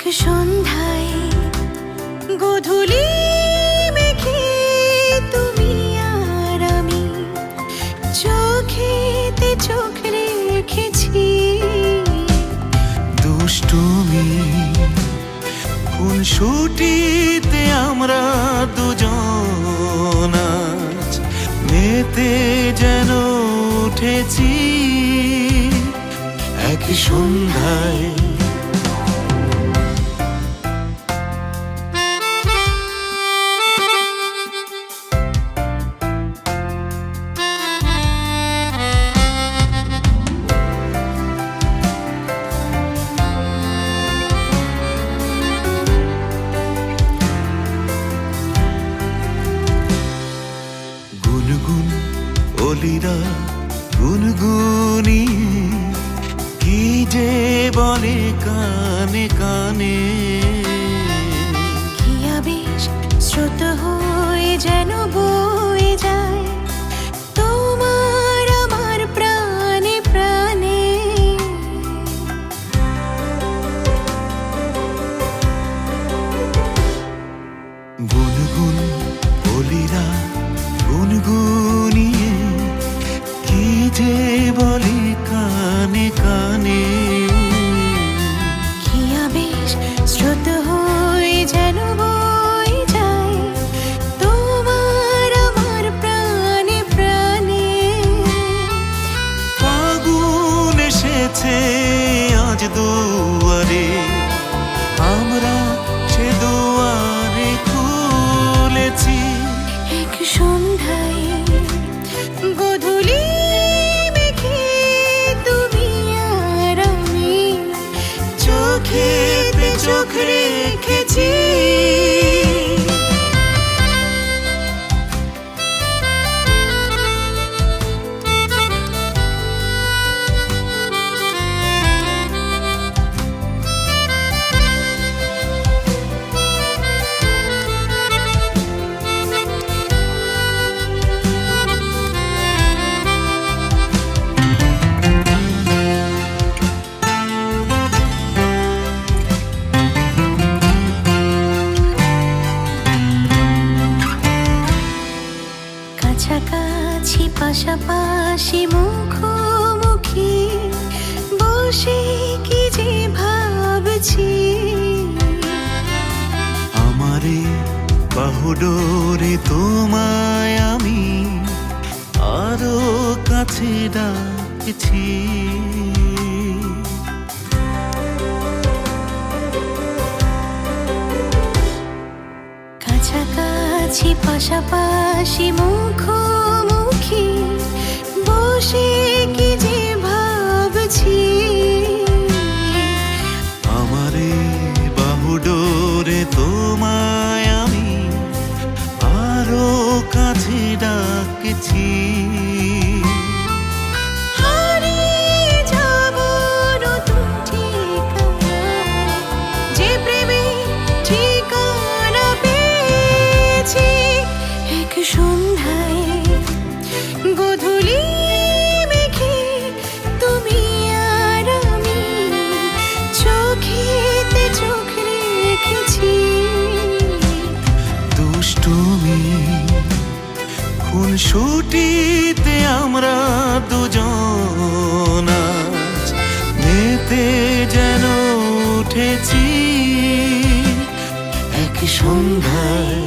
এক সন্ধ্যায় গধূলি মেখে তুমি আর আমি চোখেতে চোখ রেখেছি। দুষ্টুমি কোন ছুটিতে আমরা দুজন মেতে যেন উঠেছি। এক সন্ধ্যায় গুনগুন অলিরা গুনগুনি কি যে বলে কানে কানে। কি আবেশ স্রোত হয়ে যেন বয়ে যায় তোমার আমার প্রাণে প্রাণে। গুনগুন চোখেতে চোখ রেখেছি কাছাকাছি পাশাপাশি মুখোমুখি। বসে কি যে ভাবছি। আমারে বাহুডোরে তোমায় আমি আরও কাছে ডাকছি। কাছাকাছি পাশাপাশি মুখোমুখি। বসে কি যে ভাবছি। আমারে বাহুডোরে তোমায় আমি আরও কাছে ডাকছি। মাটিতে আমরা দুজন মেতে যেন উঠেছি এক সন্ধ্যায়।